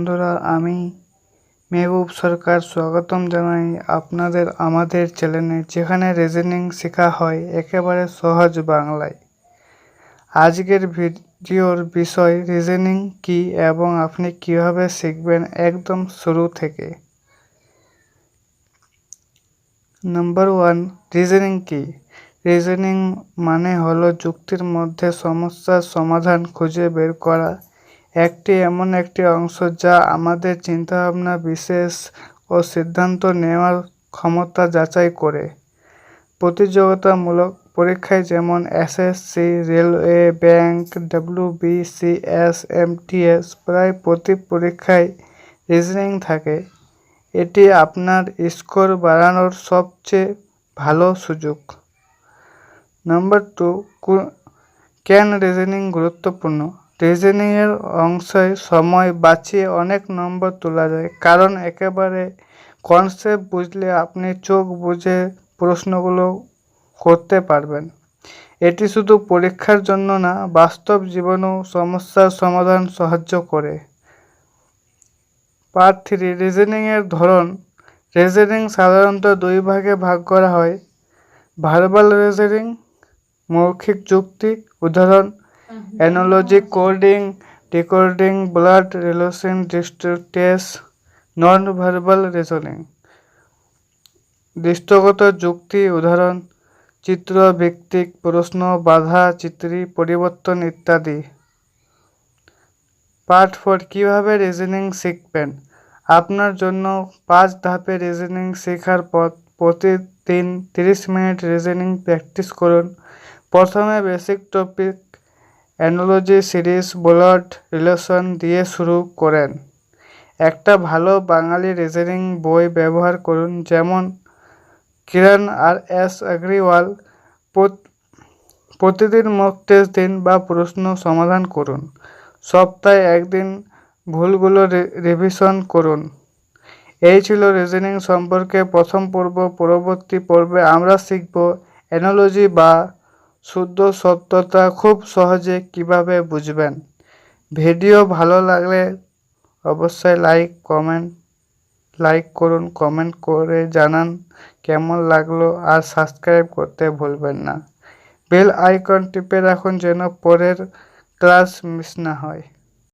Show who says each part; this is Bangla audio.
Speaker 1: বন্ধুরা, আমি মেহবুব সরকার স্বাগতম জানাই আপনাদের আমাদের চ্যানেলে, যেখানে রিজনিং শেখা হয় একেবারে সহজ বাংলায়। আজকের ভিডিওর বিষয়, রিজনিং কি এবং আপনি কীভাবে শিখবেন একদম শুরু থেকে। নাম্বার ওয়ান, রিজনিং কি? রিজনিং মানে হলো যুক্তির মধ্যে সমস্যার সমাধান খুঁজে বের করা একটি এমন একটি অংশ যা আমাদের চিন্তাভাবনা বিশেষ ও সিদ্ধান্ত নেওয়ার ক্ষমতা যাচাই করে। প্রতিযোগিতামূলক পরীক্ষায় যেমন SSC railway bank WBCS MTS প্রায় প্রতি পরীক্ষায় রিজনিং থাকে। এটি আপনার স্কোর বাড়ানোর সবচেয়ে ভালো সুযোগ। নম্বর টু কেন রিজনিং গুরুত্বপূর্ণ? রিজনিংয়ের অংশে সময় বাঁচিয়ে অনেক নম্বর তোলা যায়। কারণ একেবারে কনসেপ্ট বুঝলে আপনি চোখ বুঝে প্রশ্নগুলো করতে পারবেন। এটি শুধু পরীক্ষার জন্য না, বাস্তব জীবনেও সমস্যার সমাধান সাহায্য করে। পার্ট থ্রি রিজনিংয়ের ধরন। রিজনিং সাধারণত দুই ভাগে ভাগ করা হয়। ভার্বাল রিজনিং, মৌখিক যুক্তি, উদাহরণ analogy coding decoding blood relation distance non verbal reasoning দৃষ্টগত যুক্তি, উদাহরণ, চিত্র, ভিত্তিক, প্রশ্ন, বাধা, চিত্রী, পরিবর্তন ইত্যাদি। পার্ট ফোর কীভাবে রিজনিং শিখবেন? আপনার জন্য পাঁচ ধাপে রিজনিং শেখার পথ। প্রতিদিন তিরিশ মিনিট রিজনিং প্র্যাকটিস করুন। প্রথমে basic topic analogy series blood relation দিয়ে শুরু করেন। একটা ভালো বাঙালি রিজনিং বই ব্যবহার করুন, যেমন কিরণ আর এস আগ্রিওয়াল প্রতিদিন মক টেস্ট দিন বা প্রশ্ন সমাধান করুন। সপ্তাহে একদিন ভুলগুলো রিভিশন করুন। এই ছিল রিজনিং সম্পর্কে প্রথম পর্ব। পরবর্তী পর্বে আমরা শিখব অ্যানোলজি বা শুদ্ধ সত্যতা খুব সহজে কীভাবে বুঝবেন? ভিডিও ভালো লাগলে অবশ্যই লাইক কমেন্ট লাইক করুন কমেন্ট করে জানান কেমন লাগল আর সাবস্ক্রাইব করতে ভুলবেন না। বেল আইকন টিপে রাখুন যেন পরের ক্লাস মিস না হয়।